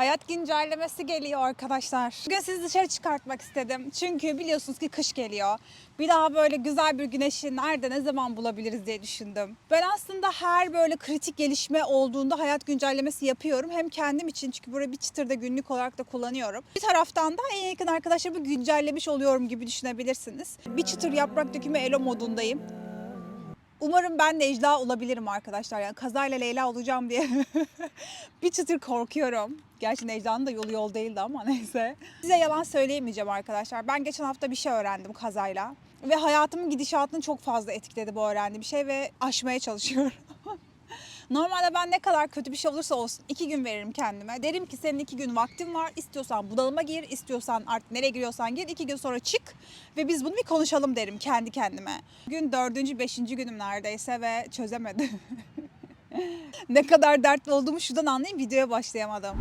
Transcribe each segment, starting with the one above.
Hayat güncellemesi geliyor arkadaşlar. Bugün sizi dışarı çıkartmak istedim. Çünkü biliyorsunuz ki kış geliyor. Bir daha böyle güzel bir güneşi nerede ne zaman bulabiliriz diye düşündüm. Ben aslında her böyle kritik gelişme olduğunda hayat güncellemesi yapıyorum. Hem kendim için çünkü burayı bir çıtırda günlük olarak da kullanıyorum. Bir taraftan da en yakın arkadaşlarımı güncellemiş oluyorum gibi düşünebilirsiniz. Bir çıtır yaprak dökümü elo modundayım. Umarım ben Ejda olabilirim arkadaşlar. Yani kazayla Leyla olacağım diye bir çıtır korkuyorum. Gerçi Necla'nın da yolu yol değildi ama neyse. Size yalan söyleyemeyeceğim arkadaşlar. Ben geçen hafta bir şey öğrendim kazayla. Ve hayatımın gidişatını çok fazla etkiledi bu öğrendiğim şey ve aşmaya çalışıyorum. Normalde ben ne kadar kötü bir şey olursa olsun iki gün veririm kendime. Derim ki senin iki gün vaktin var. İstiyorsan bunalıma gir, istiyorsan artık nereye giriyorsan gir. iki gün sonra çık ve biz bunu bir konuşalım derim kendi kendime. Gün dördüncü, beşinci günüm neredeyse ve çözemedim. ne kadar dertli olduğumu şuradan anlayayım videoya başlayamadım.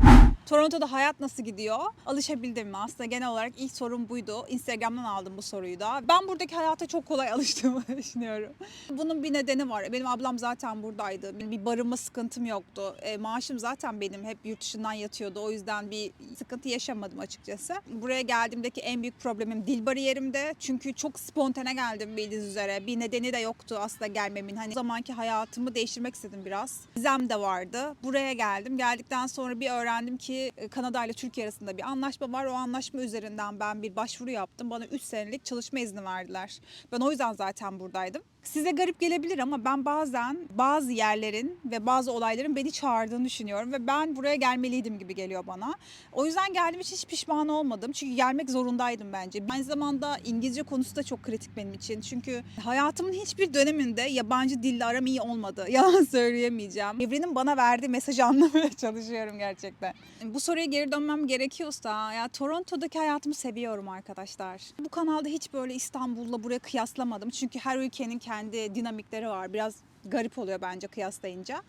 Toronto'da hayat nasıl gidiyor? Alışabildim mi? Aslında genel olarak ilk sorum buydu. Instagram'dan aldım bu soruyu da. Ben buradaki hayata çok kolay alıştığımı düşünüyorum. Bunun bir nedeni var. Benim ablam zaten buradaydı. Benim bir barınma sıkıntım yoktu. E, maaşım zaten benim hep yurt dışından yatıyordu. O yüzden bir sıkıntı yaşamadım açıkçası. Buraya geldiğimdeki en büyük problemim dil bariyerimde. Çünkü çok spontane geldim bildiğiniz üzere. Bir nedeni de yoktu aslında gelmemin. Hani o zamanki hayatımı değiştirmek istedim biraz. Vizem de vardı. Buraya geldim. Geldikten sonra bir öğrendim ki e, Kanada ile Türkiye arasında bir anlaşma var. O anlaşma üzerinden ben bir başvuru yaptım. Bana 3 senelik çalışma izni verdiler. Ben o yüzden zaten buradaydım. Size garip gelebilir ama ben bazen bazı yerlerin ve bazı olayların beni çağırdığını düşünüyorum ve ben buraya gelmeliydim gibi geliyor bana. O yüzden geldiğim için hiç pişman olmadım. Çünkü gelmek zorundaydım bence. Aynı zamanda İngilizce konusu da çok kritik benim için. Çünkü hayatımın hiçbir döneminde yabancı dille aram iyi olmadı. Yalan söyleyemeyeceğim. Evrenin bana verdiği mesajı anlamaya çalışıyorum gerçekten. Bu soruya geri dönmem gerekiyorsa ya Toronto'daki hayatımı seviyorum arkadaşlar. Bu kanalda hiç böyle İstanbul'la buraya kıyaslamadım. Çünkü her ülkenin kendi dinamikleri var. Biraz garip oluyor bence kıyaslayınca.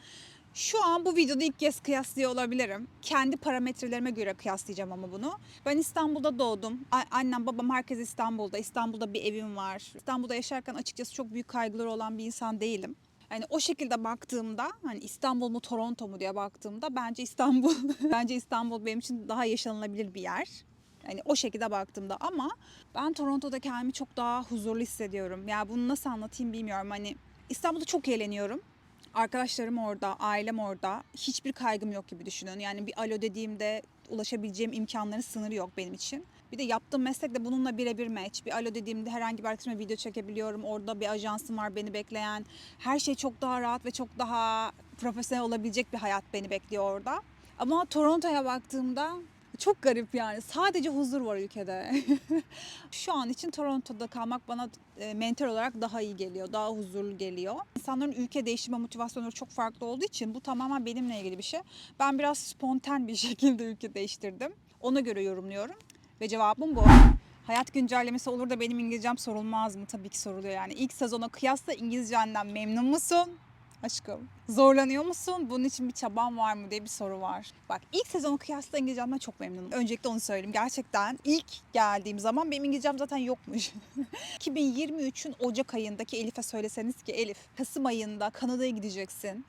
Şu an bu videoda ilk kez kıyaslıyor olabilirim. Kendi parametrelerime göre kıyaslayacağım ama bunu. Ben İstanbul'da doğdum. Annem babam herkes İstanbul'da. İstanbul'da bir evim var. İstanbul'da yaşarken açıkçası çok büyük kaygıları olan bir insan değilim. Yani o şekilde baktığımda hani İstanbul mu Toronto mu diye baktığımda bence İstanbul bence İstanbul benim için daha yaşanılabilir bir yer. Yani o şekilde baktığımda ama ben Toronto'da kendimi çok daha huzurlu hissediyorum. Ya bunu nasıl anlatayım bilmiyorum. Hani İstanbul'da çok eğleniyorum. Arkadaşlarım orada, ailem orada. Hiçbir kaygım yok gibi düşünün. Yani bir alo dediğimde ulaşabileceğim imkanların sınırı yok benim için. Bir de yaptığım meslek de bununla birebir match. Bir alo dediğimde herhangi bir arkadaşıma video çekebiliyorum. Orada bir ajansım var beni bekleyen. Her şey çok daha rahat ve çok daha profesyonel olabilecek bir hayat beni bekliyor orada. Ama Toronto'ya baktığımda çok garip yani. Sadece huzur var ülkede. Şu an için Toronto'da kalmak bana e, mental olarak daha iyi geliyor. Daha huzurlu geliyor. İnsanların ülke değiştirme motivasyonları çok farklı olduğu için bu tamamen benimle ilgili bir şey. Ben biraz spontan bir şekilde ülke değiştirdim. Ona göre yorumluyorum. Ve cevabım bu. Hayat güncellemesi olur da benim İngilizcem sorulmaz mı? Tabii ki soruluyor yani. İlk sezona kıyasla İngilizcenden memnun musun? Aşkım zorlanıyor musun? Bunun için bir çaban var mı diye bir soru var. Bak ilk sezonu kıyasla İngilizcemden çok memnunum. Öncelikle onu söyleyeyim. Gerçekten ilk geldiğim zaman benim İngilizcem zaten yokmuş. 2023'ün Ocak ayındaki Elif'e söyleseniz ki Elif Kasım ayında Kanada'ya gideceksin.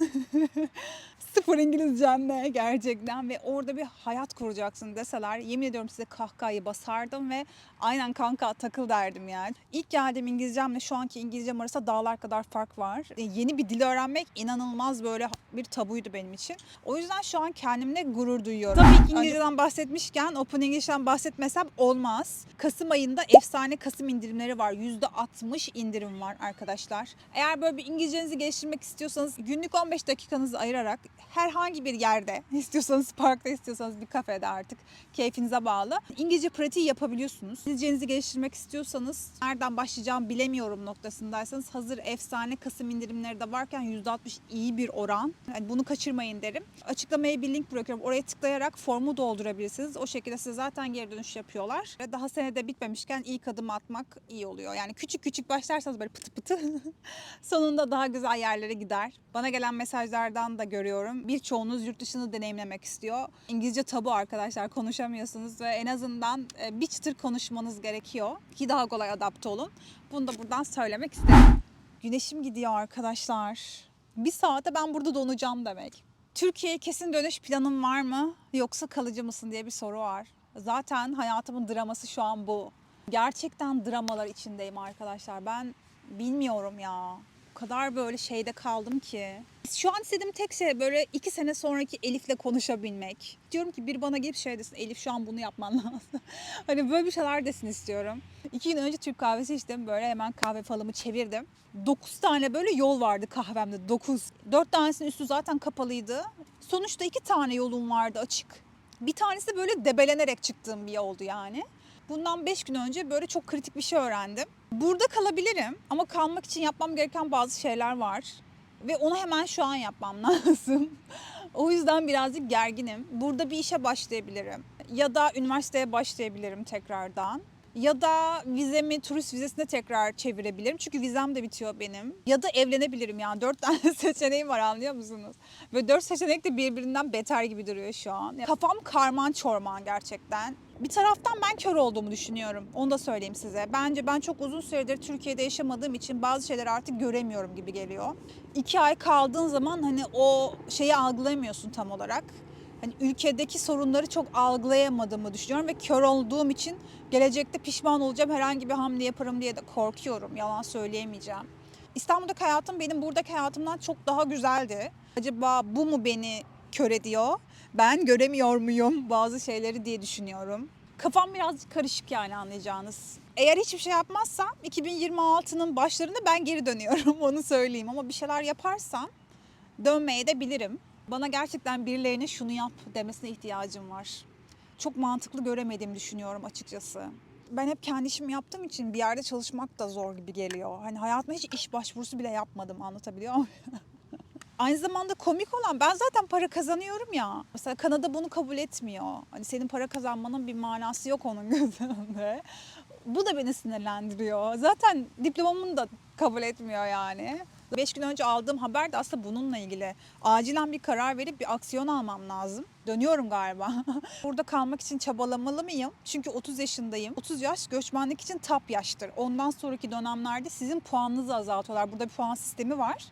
Sıfır İngilizcenle gerçekten ve orada bir hayat kuracaksın deseler yemin ediyorum size kahkahayı basardım ve aynen kanka takıl derdim yani. İlk geldiğim İngilizcemle şu anki İngilizcem arasında dağlar kadar fark var. E, yeni bir dil öğrenmek inanılmaz böyle bir tabuydu benim için. O yüzden şu an kendimle gurur duyuyorum. Tabii ki İngilizceden bahsetmişken Open English'ten bahsetmesem olmaz. Kasım ayında efsane Kasım indirimleri var. %60 indirim var arkadaşlar. Eğer böyle bir İngilizcenizi geliştirmek istiyorsanız günlük 15 dakikanızı ayırarak herhangi bir yerde istiyorsanız parkta istiyorsanız bir kafede artık keyfinize bağlı. İngilizce pratiği yapabiliyorsunuz. İngilizcenizi geliştirmek istiyorsanız nereden başlayacağım bilemiyorum noktasındaysanız hazır efsane Kasım indirimleri de varken %60 iyi bir oran. Yani bunu kaçırmayın derim. Açıklamaya bir link bırakıyorum. Oraya tıklayarak formu doldurabilirsiniz. O şekilde size zaten geri dönüş yapıyorlar. Daha senede bitmemişken ilk adım atmak iyi oluyor. Yani küçük küçük başlarsanız böyle pıtı pıtı sonunda daha güzel yerlere gider. Bana gelen mesajlardan da görüyorum. Birçoğunuz yurt dışını deneyimlemek istiyor. İngilizce tabu arkadaşlar konuşamıyorsunuz ve en azından e, bir çıtır konuşmanız gerekiyor ki daha kolay adapte olun. Bunu da buradan söylemek istedim. Güneşim gidiyor arkadaşlar. Bir saate ben burada donacağım demek. Türkiye'ye kesin dönüş planın var mı yoksa kalıcı mısın diye bir soru var. Zaten hayatımın draması şu an bu. Gerçekten dramalar içindeyim arkadaşlar. Ben bilmiyorum ya. O kadar böyle şeyde kaldım ki. Şu an istediğim tek şey böyle iki sene sonraki Elif'le konuşabilmek. Diyorum ki bir bana gelip şey desin Elif şu an bunu yapman lazım. hani böyle bir şeyler desin istiyorum. İki gün önce Türk kahvesi içtim. Böyle hemen kahve falımı çevirdim. 9 tane böyle yol vardı kahvemde. 9. 4 tanesinin üstü zaten kapalıydı. Sonuçta iki tane yolum vardı açık. Bir tanesi böyle debelenerek çıktığım bir yoldu yani. Bundan 5 gün önce böyle çok kritik bir şey öğrendim. Burada kalabilirim ama kalmak için yapmam gereken bazı şeyler var. Ve onu hemen şu an yapmam lazım. o yüzden birazcık gerginim. Burada bir işe başlayabilirim. Ya da üniversiteye başlayabilirim tekrardan. Ya da vizemi turist vizesine tekrar çevirebilirim. Çünkü vizem de bitiyor benim. Ya da evlenebilirim yani. Dört tane seçeneğim var anlıyor musunuz? Ve dört seçenek de birbirinden beter gibi duruyor şu an. Kafam karman çorman gerçekten. Bir taraftan ben kör olduğumu düşünüyorum. Onu da söyleyeyim size. Bence ben çok uzun süredir Türkiye'de yaşamadığım için bazı şeyleri artık göremiyorum gibi geliyor. İki ay kaldığın zaman hani o şeyi algılayamıyorsun tam olarak hani ülkedeki sorunları çok algılayamadığımı düşünüyorum ve kör olduğum için gelecekte pişman olacağım herhangi bir hamle yaparım diye de korkuyorum. Yalan söyleyemeyeceğim. İstanbul'daki hayatım benim buradaki hayatımdan çok daha güzeldi. Acaba bu mu beni kör ediyor? Ben göremiyor muyum bazı şeyleri diye düşünüyorum. Kafam birazcık karışık yani anlayacağınız. Eğer hiçbir şey yapmazsam 2026'nın başlarında ben geri dönüyorum onu söyleyeyim. Ama bir şeyler yaparsam dönmeye de bilirim. Bana gerçekten birilerine şunu yap demesine ihtiyacım var. Çok mantıklı göremediğimi düşünüyorum açıkçası. Ben hep kendi işimi yaptığım için bir yerde çalışmak da zor gibi geliyor. Hani hayatımda hiç iş başvurusu bile yapmadım anlatabiliyor muyum? Aynı zamanda komik olan ben zaten para kazanıyorum ya. Mesela Kanada bunu kabul etmiyor. Hani senin para kazanmanın bir manası yok onun gözünde. Bu da beni sinirlendiriyor. Zaten diplomamı da kabul etmiyor yani. 5 gün önce aldığım haber de aslında bununla ilgili. Acilen bir karar verip bir aksiyon almam lazım. Dönüyorum galiba. Burada kalmak için çabalamalı mıyım? Çünkü 30 yaşındayım. 30 yaş göçmenlik için tap yaştır. Ondan sonraki dönemlerde sizin puanınızı azaltıyorlar. Burada bir puan sistemi var.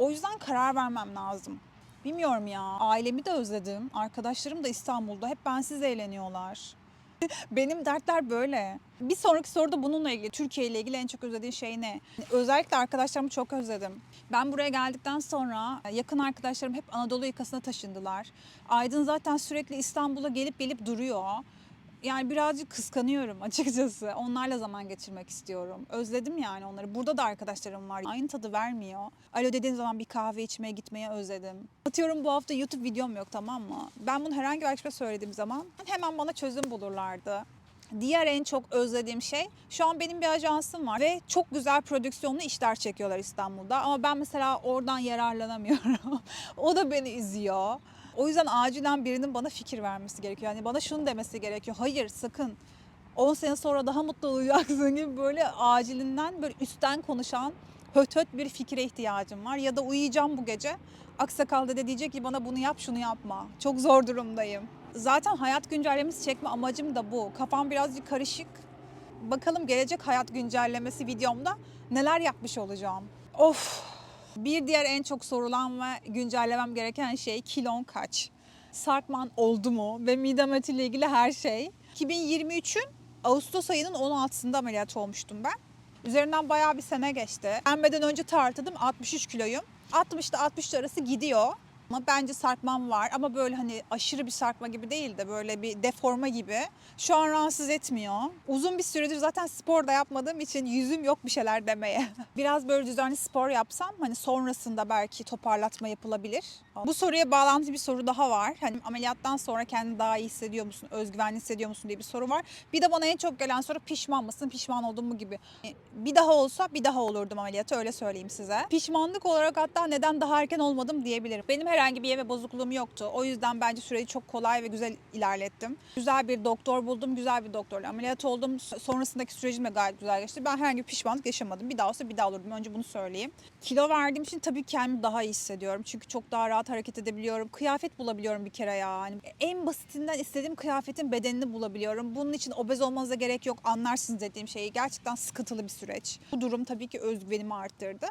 O yüzden karar vermem lazım. Bilmiyorum ya. Ailemi de özledim. Arkadaşlarım da İstanbul'da. Hep bensiz eğleniyorlar. Benim dertler böyle. Bir sonraki soruda bununla ilgili, Türkiye ile ilgili en çok özlediğin şey ne? Özellikle arkadaşlarımı çok özledim. Ben buraya geldikten sonra yakın arkadaşlarım hep Anadolu yakasına taşındılar. Aydın zaten sürekli İstanbul'a gelip gelip duruyor. Yani birazcık kıskanıyorum açıkçası. Onlarla zaman geçirmek istiyorum. Özledim yani onları. Burada da arkadaşlarım var. Aynı tadı vermiyor. Alo dediğin zaman bir kahve içmeye gitmeyi özledim. Atıyorum bu hafta YouTube videom yok tamam mı? Ben bunu herhangi bir arkadaşa söylediğim zaman hemen bana çözüm bulurlardı. Diğer en çok özlediğim şey şu an benim bir ajansım var ve çok güzel prodüksiyonlu işler çekiyorlar İstanbul'da ama ben mesela oradan yararlanamıyorum. o da beni üzüyor. O yüzden acilen birinin bana fikir vermesi gerekiyor. Yani bana şunu demesi gerekiyor. Hayır sakın 10 sene sonra daha mutlu olacaksın gibi böyle acilinden böyle üstten konuşan höt höt bir fikre ihtiyacım var. Ya da uyuyacağım bu gece. Aksakal dede diyecek ki bana bunu yap şunu yapma. Çok zor durumdayım. Zaten hayat güncellemesi çekme amacım da bu. Kafam birazcık karışık. Bakalım gelecek hayat güncellemesi videomda neler yapmış olacağım. Of bir diğer en çok sorulan ve güncellemem gereken şey kilon kaç? Sarkman oldu mu? Ve midem ile ilgili her şey. 2023'ün Ağustos ayının 16'sında ameliyat olmuştum ben. Üzerinden bayağı bir sene geçti. Gelmeden önce tartıldım 63 kiloyum. 60 ile 63 arası gidiyor. Ama bence sarkmam var ama böyle hani aşırı bir sarkma gibi değil de böyle bir deforma gibi. Şu an rahatsız etmiyor. Uzun bir süredir zaten spor da yapmadığım için yüzüm yok bir şeyler demeye. Biraz böyle düzenli spor yapsam hani sonrasında belki toparlatma yapılabilir. Bu soruya bağlantı bir soru daha var. Hani ameliyattan sonra kendini daha iyi hissediyor musun, özgüvenli hissediyor musun diye bir soru var. Bir de bana en çok gelen soru pişman mısın, pişman oldun mu gibi. Bir daha olsa bir daha olurdum ameliyatı öyle söyleyeyim size. Pişmanlık olarak hatta neden daha erken olmadım diyebilirim. Benim herhangi bir yeme bozukluğum yoktu. O yüzden bence süreci çok kolay ve güzel ilerlettim. Güzel bir doktor buldum, güzel bir doktorla ameliyat oldum. Sonrasındaki sürecim de gayet güzel geçti. Ben herhangi bir pişmanlık yaşamadım. Bir daha olsa bir daha olurdum. Önce bunu söyleyeyim. Kilo verdiğim için tabii kendimi daha iyi hissediyorum. Çünkü çok daha rahat hareket edebiliyorum. Kıyafet bulabiliyorum bir kere ya. Hani en basitinden istediğim kıyafetin bedenini bulabiliyorum. Bunun için obez olmanıza gerek yok. Anlarsınız dediğim şeyi. Gerçekten sıkıntılı bir süreç. Bu durum tabii ki özgüvenimi arttırdı.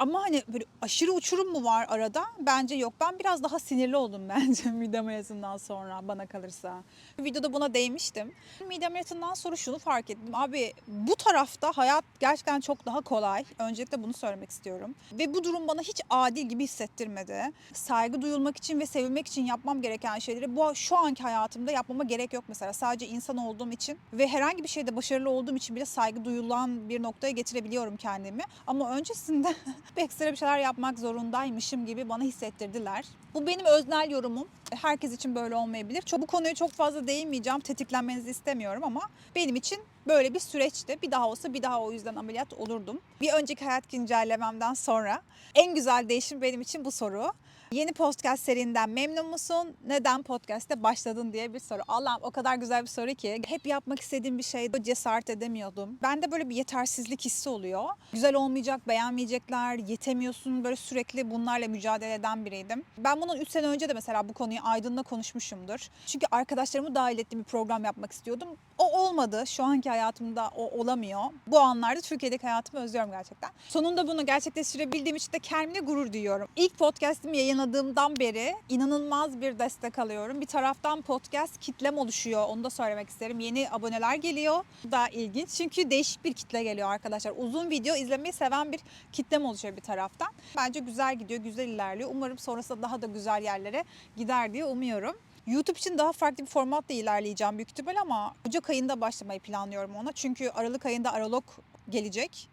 Ama hani böyle aşırı uçurum mu var arada? Bence yok. Ben biraz daha sinirli oldum bence mide ameliyatından sonra bana kalırsa. Videoda buna değmiştim. Mide ameliyatından sonra şunu fark ettim. Abi bu tarafta hayat gerçekten çok daha kolay. Öncelikle bunu söylemek istiyorum. Ve bu durum bana hiç adil gibi hissettirmedi. Saygı duyulmak için ve sevilmek için yapmam gereken şeyleri bu şu anki hayatımda yapmama gerek yok mesela. Sadece insan olduğum için ve herhangi bir şeyde başarılı olduğum için bile saygı duyulan bir noktaya getirebiliyorum kendimi. Ama öncesinde ekstra bir şeyler yapmak zorundaymışım gibi bana hissettirdiler. Bu benim öznel yorumum. Herkes için böyle olmayabilir. Çok, bu konuya çok fazla değinmeyeceğim. Tetiklenmenizi istemiyorum ama benim için böyle bir süreçti. Bir daha olsa bir daha o yüzden ameliyat olurdum. Bir önceki hayat güncellememden sonra en güzel değişim benim için bu soru. Yeni podcast serinden memnun musun? Neden podcast'te başladın diye bir soru. Allah'ım o kadar güzel bir soru ki. Hep yapmak istediğim bir şeyde cesaret edemiyordum. Bende böyle bir yetersizlik hissi oluyor. Güzel olmayacak, beğenmeyecekler, yetemiyorsun. Böyle sürekli bunlarla mücadele eden biriydim. Ben bunun 3 sene önce de mesela bu konuyu Aydın'la konuşmuşumdur. Çünkü arkadaşlarımı dahil ettiğim bir program yapmak istiyordum. O olmadı. Şu anki hayatımda o olamıyor. Bu anlarda Türkiye'deki hayatımı özlüyorum gerçekten. Sonunda bunu gerçekleştirebildiğim için de kendimle gurur duyuyorum. İlk podcast'imi yayınladığımdan beri inanılmaz bir destek alıyorum. Bir taraftan podcast kitlem oluşuyor. Onu da söylemek isterim. Yeni aboneler geliyor. Bu da ilginç. Çünkü değişik bir kitle geliyor arkadaşlar. Uzun video izlemeyi seven bir kitlem oluşuyor bir taraftan. Bence güzel gidiyor, güzel ilerliyor. Umarım sonrasında daha da güzel yerlere gider diye umuyorum. YouTube için daha farklı bir formatla ilerleyeceğim büyük ihtimal ama Ocak ayında başlamayı planlıyorum ona. Çünkü Aralık ayında aralog gelecek.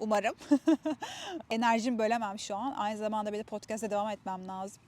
Umarım. Enerjimi bölemem şu an. Aynı zamanda bir de podcast'e devam etmem lazım.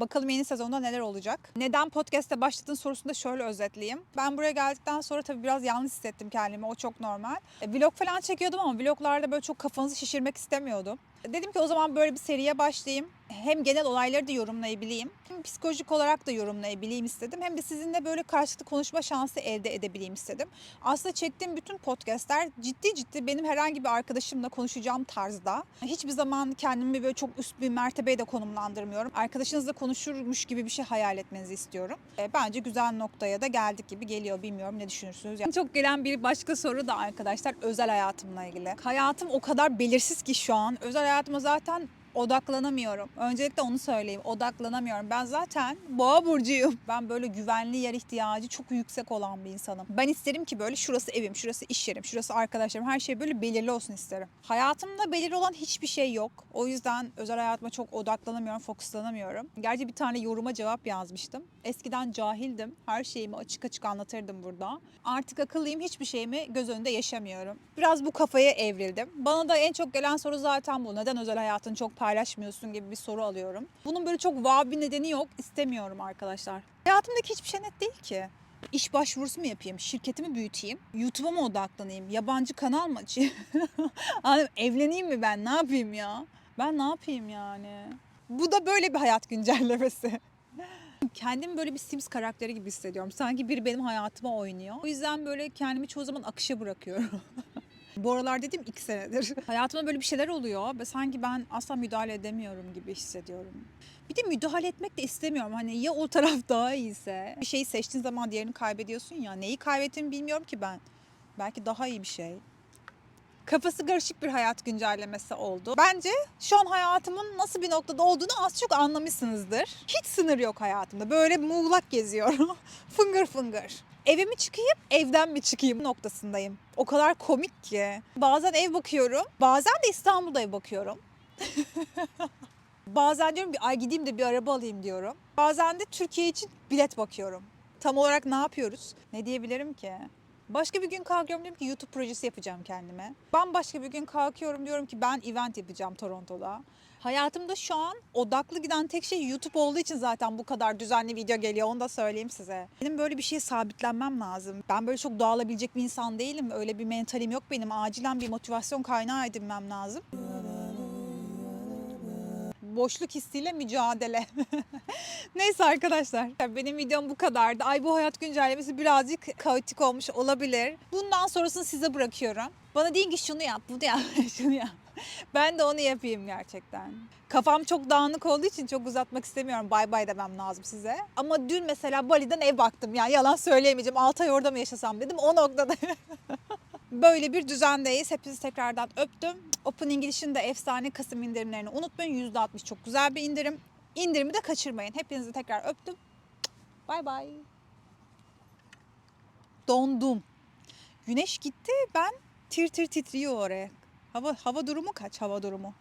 Bakalım yeni sezonda neler olacak. Neden podcast'e başladın sorusunu da şöyle özetleyeyim. Ben buraya geldikten sonra tabii biraz yalnız hissettim kendimi. O çok normal. E, vlog falan çekiyordum ama vloglarda böyle çok kafanızı şişirmek istemiyordum. Dedim ki o zaman böyle bir seriye başlayayım. Hem genel olayları da yorumlayabileyim. Hem psikolojik olarak da yorumlayabileyim istedim. Hem de sizinle böyle karşılıklı konuşma şansı elde edebileyim istedim. Aslında çektiğim bütün podcastler ciddi ciddi benim herhangi bir arkadaşımla konuşacağım tarzda. Hiçbir zaman kendimi böyle çok üst bir mertebeye de konumlandırmıyorum. Arkadaşınızla konuşurmuş gibi bir şey hayal etmenizi istiyorum. E, bence güzel noktaya da geldik gibi geliyor. Bilmiyorum ne düşünürsünüz? Yani çok gelen bir başka soru da arkadaşlar özel hayatımla ilgili. Hayatım o kadar belirsiz ki şu an. Özel hayatıma zaten odaklanamıyorum. Öncelikle onu söyleyeyim. Odaklanamıyorum. Ben zaten boğa burcuyum. Ben böyle güvenli yer ihtiyacı çok yüksek olan bir insanım. Ben isterim ki böyle şurası evim, şurası iş yerim, şurası arkadaşlarım. Her şey böyle belirli olsun isterim. Hayatımda belirli olan hiçbir şey yok. O yüzden özel hayatıma çok odaklanamıyorum, fokuslanamıyorum. Gerçi bir tane yoruma cevap yazmıştım. Eskiden cahildim. Her şeyimi açık açık anlatırdım burada. Artık akıllıyım. Hiçbir şeyimi göz önünde yaşamıyorum. Biraz bu kafaya evrildim. Bana da en çok gelen soru zaten bu. Neden özel hayatını çok paylaşmıyorsun gibi bir soru alıyorum. Bunun böyle çok vav bir nedeni yok. İstemiyorum arkadaşlar. Hayatımdaki hiçbir şey net değil ki. İş başvurusu mu yapayım? Şirketimi büyüteyim? YouTube'a mı odaklanayım? Yabancı kanal mı açayım? Evleneyim mi ben? Ne yapayım ya? Ben ne yapayım yani? Bu da böyle bir hayat güncellemesi. Kendimi böyle bir Sims karakteri gibi hissediyorum. Sanki biri benim hayatıma oynuyor. O yüzden böyle kendimi çoğu zaman akışa bırakıyorum. Bu aralar dediğim iki senedir. Hayatımda böyle bir şeyler oluyor ve sanki ben asla müdahale edemiyorum gibi hissediyorum. Bir de müdahale etmek de istemiyorum. Hani ya o taraf daha iyiyse. Bir şeyi seçtiğin zaman diğerini kaybediyorsun ya. Neyi kaybettiğimi bilmiyorum ki ben. Belki daha iyi bir şey. Kafası karışık bir hayat güncellemesi oldu. Bence şu an hayatımın nasıl bir noktada olduğunu az çok anlamışsınızdır. Hiç sınır yok hayatımda. Böyle muğlak geziyorum. fıngır fıngır. Eve mi çıkayım, evden mi çıkayım noktasındayım. O kadar komik ki. Bazen ev bakıyorum, bazen de İstanbul'da ev bakıyorum. bazen diyorum bir ay gideyim de bir araba alayım diyorum. Bazen de Türkiye için bilet bakıyorum. Tam olarak ne yapıyoruz? Ne diyebilirim ki? Başka bir gün kalkıyorum diyorum ki YouTube projesi yapacağım kendime. Bambaşka bir gün kalkıyorum diyorum ki ben event yapacağım Toronto'da. Hayatımda şu an odaklı giden tek şey YouTube olduğu için zaten bu kadar düzenli video geliyor onu da söyleyeyim size. Benim böyle bir şeye sabitlenmem lazım. Ben böyle çok dağılabilecek bir insan değilim. Öyle bir mentalim yok benim. Acilen bir motivasyon kaynağı edinmem lazım boşluk hissiyle mücadele. Neyse arkadaşlar benim videom bu kadardı. Ay bu hayat güncellemesi birazcık kaotik olmuş olabilir. Bundan sonrasını size bırakıyorum. Bana deyin ki şunu yap, bunu yap, şunu yap. Ben de onu yapayım gerçekten. Kafam çok dağınık olduğu için çok uzatmak istemiyorum. Bay bay demem lazım size. Ama dün mesela Bali'den ev baktım. Yani yalan söyleyemeyeceğim. 6 ay orada mı yaşasam dedim. O noktada. Böyle bir düzendeyiz. Hepinizi tekrardan öptüm. Open English'in de efsane Kasım indirimlerini unutmayın. %60 çok güzel bir indirim. İndirimi de kaçırmayın. Hepinizi tekrar öptüm. Bay bay. Dondum. Güneş gitti ben tir tir titriyor oraya. Hava hava durumu kaç hava durumu?